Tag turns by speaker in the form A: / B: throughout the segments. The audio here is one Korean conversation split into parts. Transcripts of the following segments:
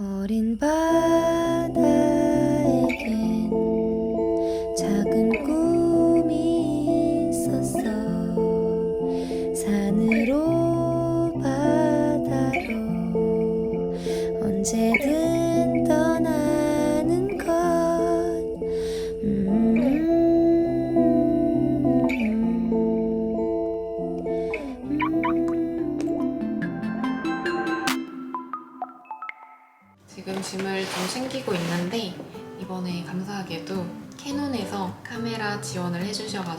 A: 어린 바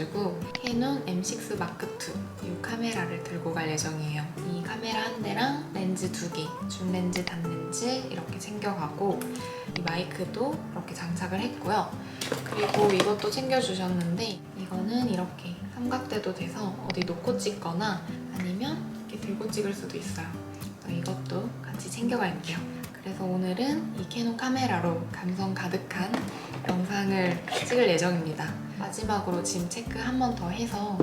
B: 해주셔가지고 캐논 M6 마크2 이 카메라를 들고 갈 예정이에요. 이 카메라 한 대랑 렌즈 두 개, 줌 렌즈, 단 렌즈 이렇게 챙겨가고 이 마이크도 이렇게 장착을 했고요. 그리고 이것도 챙겨주셨는데 이거는 이렇게 삼각대도 돼서 어디 놓고 찍거나 아니면 이렇게 들고 찍을 수도 있어요. 이것도 같이 챙겨갈게요. 그래서 오늘은 이 캐논 카메라로 감성 가득한 영상을 찍을 예정입니다. 마지막으로 짐 체크 한 번 더 해서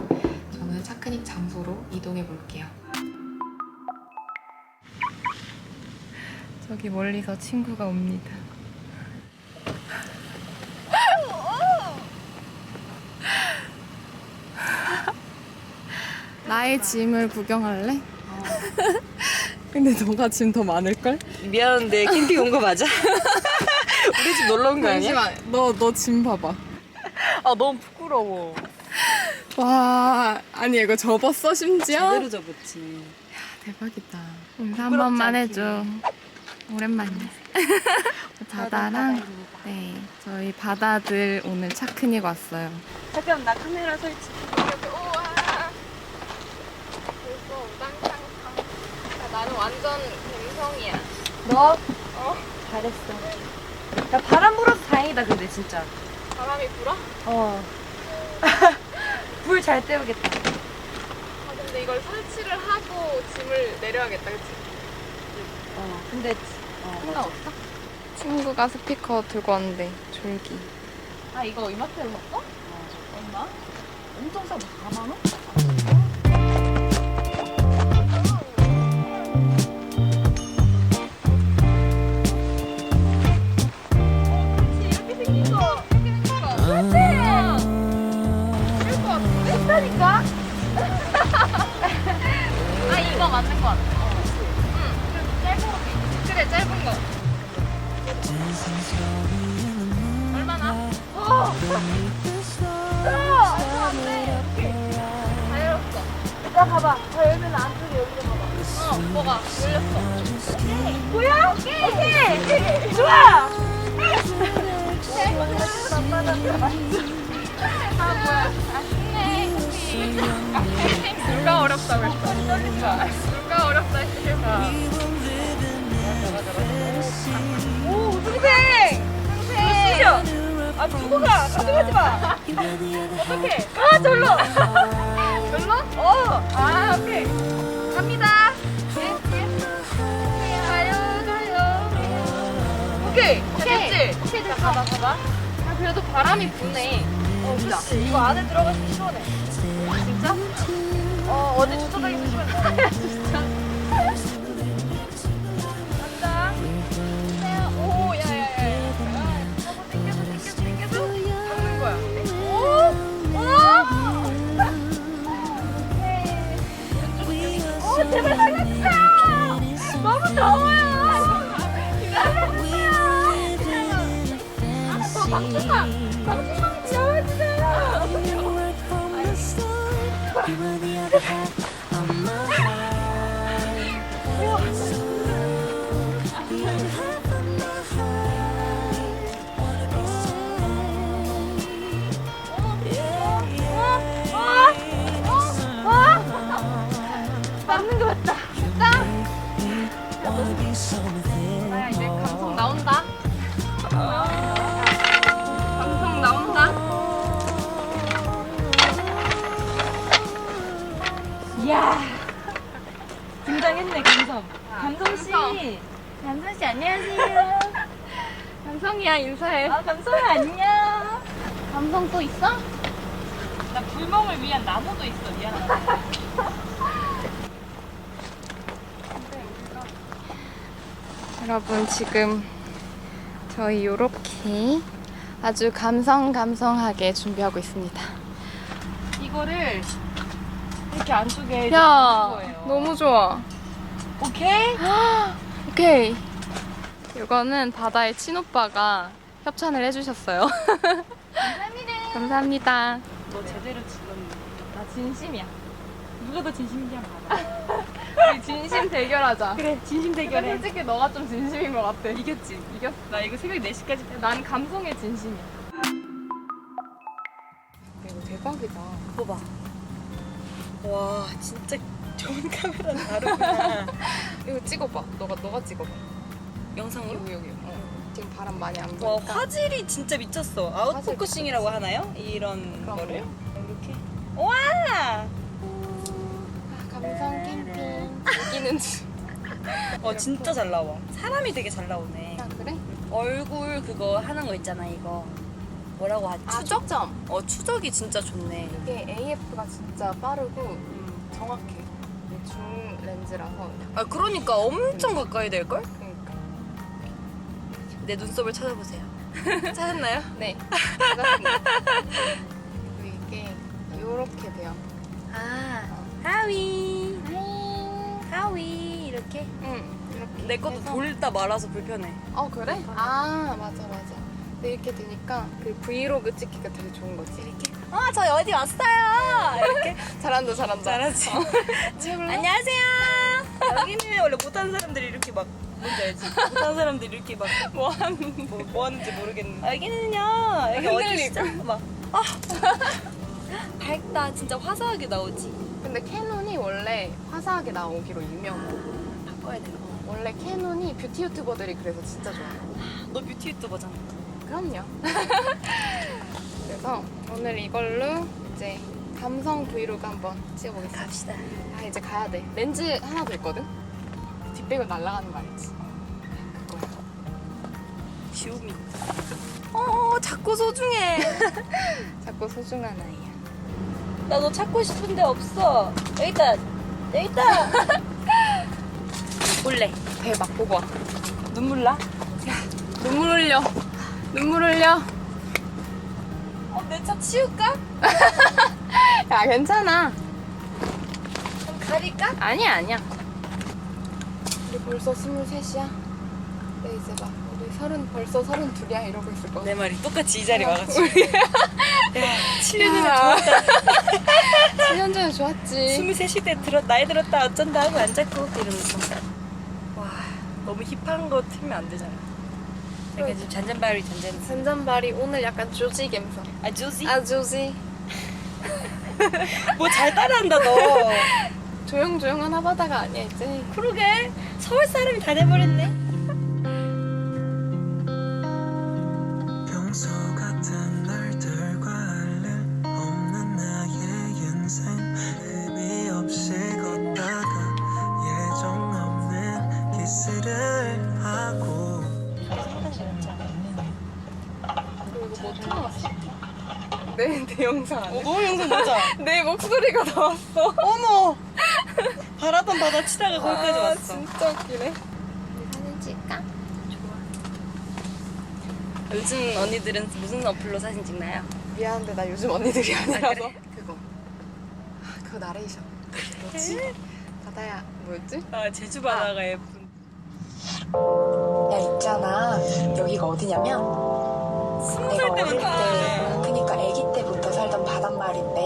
B: 저는 차크닉 장소로 이동해 볼게요. 저기 멀리서 친구가 옵니다. 나의 짐을 구경할래? 근데 너가 짐 더 많을걸?
C: 미안한데 캠핑 온 거 맞아? 우리 집 놀러 온 거 아니야?
B: 잠시만, 너 너 짐 봐봐.
C: 아 너무 부끄러워.
B: 와, 아니 이거 접었어 심지어?
C: 제대로 접었지.
B: 대박이다. 인사 한 번만. 해줘. 오랜만이야. 바다랑 네 저희 바다들 오늘 차크닉 왔어요.
C: 잠깐 나 카메라 설치.
B: 나는 완전 갬성이야.
C: 너? 어? 잘했어. 나 바람 불어서 다행이다 근데 진짜.
B: 바람이 불어?
C: 어. 불 잘 때우겠다.
B: 아 근데 이걸 설치를 하고 짐을 내려야겠다, 그치?
C: 어. 근데 어.
B: 상관없어? 친구가 스피커 들고 왔는데 졸기.
C: 아 이거 이마트에서 샀어? 어. 얼마? 엄청 싸. 4만 원?
B: 거. 얼마나? 어. 다 열었어.
C: 나 봐봐. 다 열면 안쪽에 여기로 봐봐.
B: 어 뭐가 열렸어.
C: 뭐야? 오케이. 오케이. 좋아.
B: 아 뭐야? 안돼 커피. 누가 어렵다고 했어? 누가 어렵다 했어?
C: 오, 동생! 동생! 아, 두고 가! 가져가지 마! 어떡해! 가, 절로! 절로? 어! 아, 오케이. 갑니다. 네, 네. 가요, 가요. 오케이!
B: 오케이.
C: 됐지?
B: 오케이 됐어.
C: 가봐, 가봐.
B: 아, 그래도 바람이 부네.
C: 어, 진짜. 이거 안에 들어가서 시원해. 진짜? 어, 어제 주차 다니고 시원해. 진짜. 감성이야
B: 인사해.
C: 아, 감성 안녕.
B: 감성 또 있어?
C: 나 불멍을 위한 나무도 있어. 미안하다.
B: 여러분 지금 저희 요렇게 아주 감성 감성하게 준비하고 있습니다.
C: 이거를 이렇게 안쪽에
B: 야,
C: 넣는 거예요.
B: 너무 좋아.
C: 오케이?
B: 오케이. 이거는 바다의 친오빠가 협찬을 해주셨어요. 감사합니다. 감사합니다.
C: 너 제대로 질렀네. 나 진심이야. 누가 더 진심인지 한번 봐봐.
B: 우리 진심 대결하자.
C: 그래, 진심
B: 근데
C: 대결해.
B: 솔직히 너가 좀 진심인 것 같아.
C: 이겼지?
B: 이겼어.
C: 나 이거 새벽 4시까지
B: 난 감성의 진심이야. 이거 대박이다.
D: 봐봐. 와 진짜 좋은 카메라는 다르구나.
B: 이거 찍어봐. 너가 너가 찍어봐.
D: 영상으로?
B: 여기 여기. 어. 지금 바람 많이 안
D: 와
B: 부니까.
D: 화질이 진짜 미쳤어. 아웃포커싱이라고 하나요? 이런
B: 그런
D: 거를? 이렇게. 와.
B: 아, 감성 캠핑 즐기는 중.
D: 어 진짜 잘 나와. 사람이 되게 잘 나오네.
B: 아 그래?
D: 얼굴 그거 하는 거 있잖아 이거. 뭐라고 하지?
B: 아,
D: 추적?
B: 초점.
D: 어 추적이 진짜 좋네.
B: 이게 AF가 진짜 빠르고 정확해. 이게 줌 렌즈라서.
D: 아 그러니까 엄청 가까이 될 걸?
B: 그러니까.
D: 내 눈썹을 찾아보세요. 찾았나요?
B: 네. 그리고 이게 이렇게 돼요.
D: 아 하위. 하위 이렇게.
B: 응. 이렇게.
D: 내 것도
B: 해서-
D: 돌다 말아서 불편해.
B: 어 그래? 아 맞아 맞아. 근데 이렇게 되니까 그 브이로그 찍기가 되게 좋은 거지. 이렇게.
D: 아, 저 어디 왔어요. 이렇게
B: 잘한다 잘한다.
D: 잘하지.
B: 찍을래?
D: 안녕하세요. 여기는 원래 못하는 사람들이 이렇게 막 뭔지 알지? 못하는 사람들이 이렇게 막 뭐 하는 뭐, 뭐 하는지 모르겠는데. 여기는요. 여기 어디시죠? 막 아. 밝다. 진짜 화사하게 나오지.
B: 근데 캐논이 원래 화사하게 나오기로 유명해.
D: 바꿔야 돼.
B: 원래 캐논이 뷰티 유튜버들이 그래서 진짜 좋아해요.
D: 너 뷰티 유튜버잖아.
B: 그럼요. 그래서 오늘 이걸로 이제 감성 브이로그 한번 찍어보겠습니다.
D: 갑시다.
B: 아 이제 가야 돼. 렌즈 하나 더 있거든. 뒷백을 날아가는 거 알지? 그거야.
D: 슈미. 어, 자꾸 소중해.
B: 자꾸 소중한 아이야.
D: 나 너 찾고 싶은데 없어. 여기 있다. 여기 있다. 볼래.
B: 대박 보고 와.
D: 눈물 나?
B: 눈물 흘려. 눈물 흘려.
D: 어, 내 차 치울까?
B: 야 괜찮아.
D: 좀 가릴까?
B: 아니야 아니야. 우리 벌써 스물셋이야. 네 이제 막 우리 서른 벌써 서른 둘이야 이러고 있을 거야.
D: 내 말이 똑같이 이 자리 와가지고. 야, 7년 전에
B: 아.
D: 좋았다.
B: 7년 전에 좋았지.
D: 23시 때 들었, 나이 들었다 어쩐다 하고 안 잡고 이러면서. 와, 너무 힙한 거 틀면 안 되잖아. 약간 좀 잔잔바리 잔잔.
B: 잔잔바리 오늘 약간 조지 감성.
D: 아, 조지?
B: 아 조지.
D: 뭐 잘 따라한다, 너.
B: 조용조용한 하바다가 아니야 이제.
D: 그러게. 서울 사람이 다 돼버렸네.
E: 평소 같은 날들과 할일 없는 나의 인생 의미 없이 걷다가 예정 없는 기스를 하고
B: 그리고 뭐 틀어놨어? 내, 내 영상 안에.
D: 어, 너무 영상 보자.
B: 내 목소리가 나왔어.
D: 어머! 바라던 바다 치다가 거기까지
B: 아,
D: 왔어.
B: 진짜 웃기네. 사진 찍까?
D: 요즘 언니들은 무슨 어플로 사진 찍나요?
B: 미안한데 나 요즘 언니들이 아니라서.
D: 그래?
B: 그거. 아, 그거 나레이션. 뭐지? 바다야 뭐였지?
D: 아, 제주 바다가 예쁜.
F: 야 있잖아 여기가 어디냐면
D: 스무 살 때만
F: 어릴 때
D: 다.
F: 그니까 아기 때부터 살던 바닷마을인데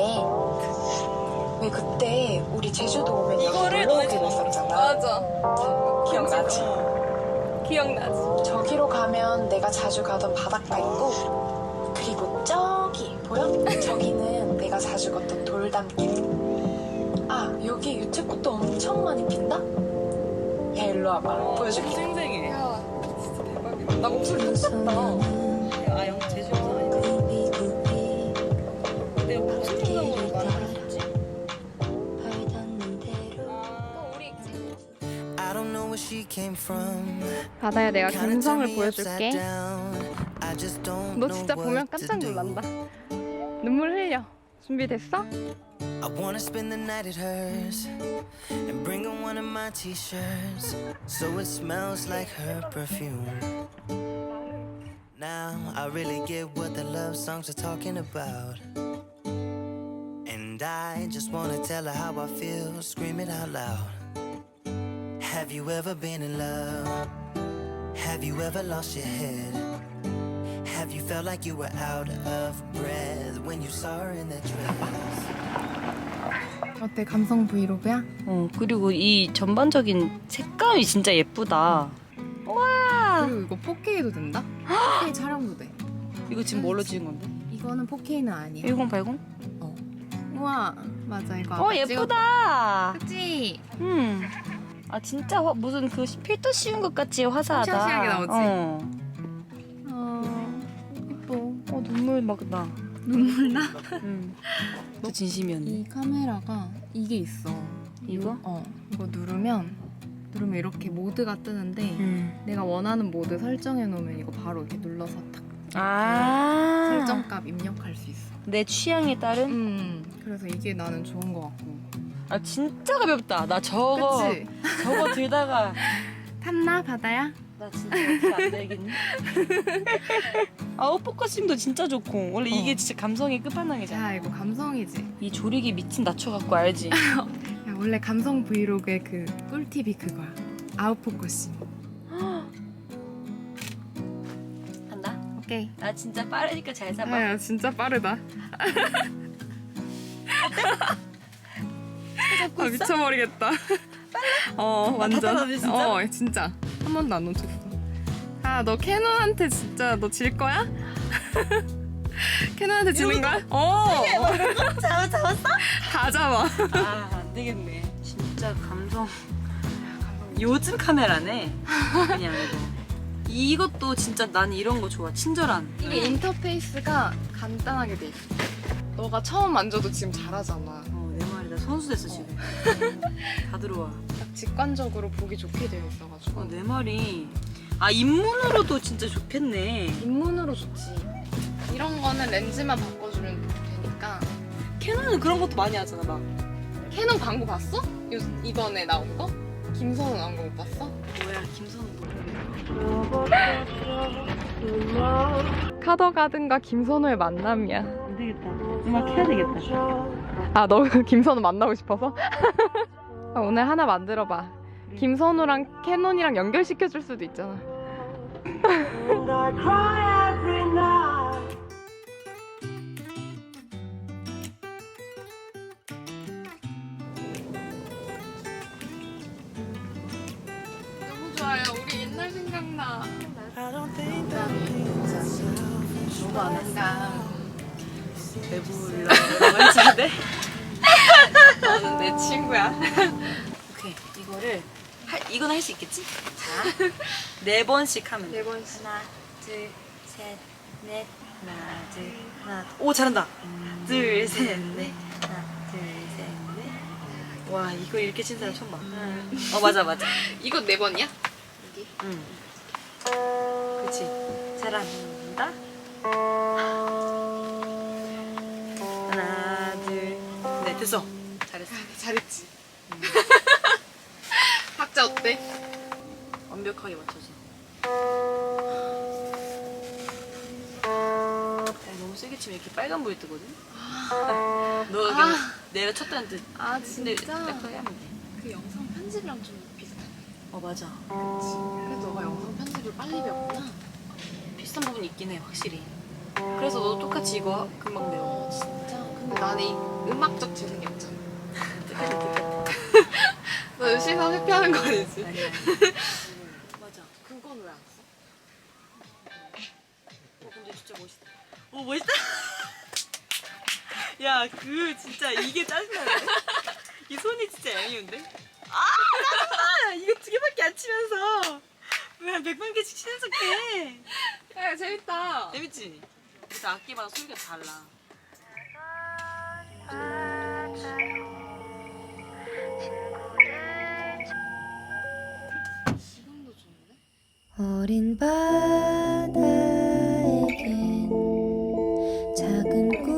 F: 왜 그때 우리 제주도 오면
D: 이거를 너네
F: 오기로 했었잖아
B: 맞아.
F: 기억나지?
B: 기억나지?
F: 저기로 가면 내가 자주 가던 바닷가 있고 그리고 저기 보여? 저기는 내가 자주 걷던 돌담길 아 여기 유채꽃도 엄청 많이 핀다? 야 일로 와봐 보여줄게
D: 생생해.
B: 야 진짜 대박이다. 나 목소리 똑같다. 바다야 내가
E: Kinda
B: 감성을
E: turned me upside
B: 보여줄게.
E: down. I just don't
B: 너
E: know
B: 진짜 보면
E: what
B: 깜짝
E: to do.
B: 놀란다. 눈물 흘려.
C: 준비됐어?
E: I wanna spend the night at hers and bring her one of my t-shirts so it smells like her perfume. Now I really get what the love songs are talking about. And I just wanna tell her how I feel, scream it out loud. Have you ever been in love? Have you ever lost your head? Have you felt like you were out of breath when you saw her in that dress?
B: 어때 감성 브이로그야?
D: 어 그리고 이 전반적인 색감이 진짜 예쁘다. 와
B: 그리고 이거 4K도 된다? 4K 촬영도 돼.
D: 이거 지금 뭘로 찍은 건데?
B: 이거는 4K는 아니야.
D: 1080?
B: 우와 맞아 이거
D: 어
B: 아까
D: 예쁘다.
B: 그치?
D: 음. 아 진짜 화, 무슨 그 필터 씌운 것 같이 화사하다.
B: 샤시하게 나오지?
D: 어.
B: 어 예뻐.
D: 어 눈물 막 나.
B: 눈물 나?
D: 음. 너 진심이었네.
B: 이 카메라가 이게 있어.
D: 이거?
B: 어 이거 누르면 누르면 이렇게 모드가 뜨는데
D: 음.
B: 내가 원하는 모드 설정해 놓으면 이거 바로 이렇게 눌러서 탁
D: 아.
B: 설정값 입력할 수 있어.
D: 내 취향에 따른.
B: 음 그래서 이게 나는 좋은 것 같고.
D: 아 진짜 가볍다. 나 저거
B: 그치?
D: 저거 들다가
B: 탐나 바다야?
D: 나 진짜 어떻게 안 되겠니? 아웃포커싱도 진짜 좋고 원래 이게
B: 어.
D: 진짜 감성의 끝판왕이잖아.
B: 야 이거 감성이지.
D: 이 조리기 미친 낮춰갖고 알지?
B: 야, 원래 감성 브이로그의 그 꿀팁이 그거야. 아웃포커싱.
D: 한다.
B: 오케이.
D: 나 진짜 빠르니까 잘 잡아.
B: 야 진짜 빠르다. 아 미쳐버리겠다. 어 완전.
D: 답답하네, 진짜?
B: 어 진짜 한 번도 안 놓쳤어. 아 너 캐논한테 진짜 너 질 거야? 캐논한테 지는 거야? 어.
D: 잡아 잡았어?
B: 다 잡아.
D: 아 안 되겠네. 진짜 감성. 요즘 카메라네. 그냥 이거. 이것도 진짜 난 이런 거 좋아. 친절한.
B: 이게 인터페이스가 간단하게 돼 있어. 너가 처음 만져도 지금 잘하잖아.
D: 선수 됐어 지금. 다 들어와.
B: 딱 직관적으로 보기 좋게 되어 있어가지고
D: 어, 내 말이. 아 입문으로도 진짜 좋겠네.
B: 입문으로 좋지. 이런 거는 렌즈만 바꿔주면 되니까.
D: 캐논은 그런 것도 많이 하잖아 막.
B: 캐논 광고 봤어? 요, 이번에 나온 거? 김선우 나온 거 못 봤어?
D: 뭐야 김선우 뭐야?
B: 카더가든과 김선우의 만남이야.
D: 안 되겠다. 음악 해야 되겠다.
B: 아, 너 김선우 만나고 싶어서? 아, 오늘 하나 만들어봐. 김선우랑 캐논이랑 연결시켜줄 수도 있잖아. 너무 좋아요. 우리 옛날 생각나.
E: I don't think that means.
D: 너무 안 한다.
B: 내 친구야.
D: 오케이 이거를 할 이건 할 수 있겠지? 자, 네 번씩 하면 돼.
B: 네 번씩.
D: 하나, 둘, 셋, 넷. 하나, 둘, 하나. 둘. 오 잘한다. 둘, 셋, 넷. 하나, 둘, 셋, 넷. 와 이거 이렇게 친 사람 처음 봐. 어 맞아 맞아.
B: 이거 네 번이야?
D: 응. 그렇지. 잘한다.
B: 잘했지. 박자 어때?
D: 완벽하게 맞춰져. 야, 너무 세게 치면 이렇게 빨간 불이 뜨거든? 너가 그냥 내가 쳤다는 뜻.
B: 아
D: 근데 딱 하면 돼.
B: 그 영상 편집이랑 좀 비슷해.
D: 어, 맞아.
B: 그래서 너가 영상 편집을 빨리 배웠구나.
D: 비슷한 부분이 있긴 해, 확실히. 그래서 너도 똑같이 이거 금방 배워.
B: 진짜. 근데 나는 이 음악적 재능이 없잖아.
D: 뜨끈해.
B: 너 시선 회피하는 거 아니지?
D: 맞아.
B: 그건 왜안 써?
D: 어, 근데 진짜 멋있다. 오, 멋있다. 야, 그 진짜 이게 짜증나네. 이 손이 진짜 얄미운데? 아, 짜증나! 이거 두 개밖에 안 치면서 왜한 백만 개씩 치는 척해?
B: 야 재밌다.
D: 재밌지? 그래서 악기마다 소리가 달라.
A: 어린 바다에겐 작은 꿈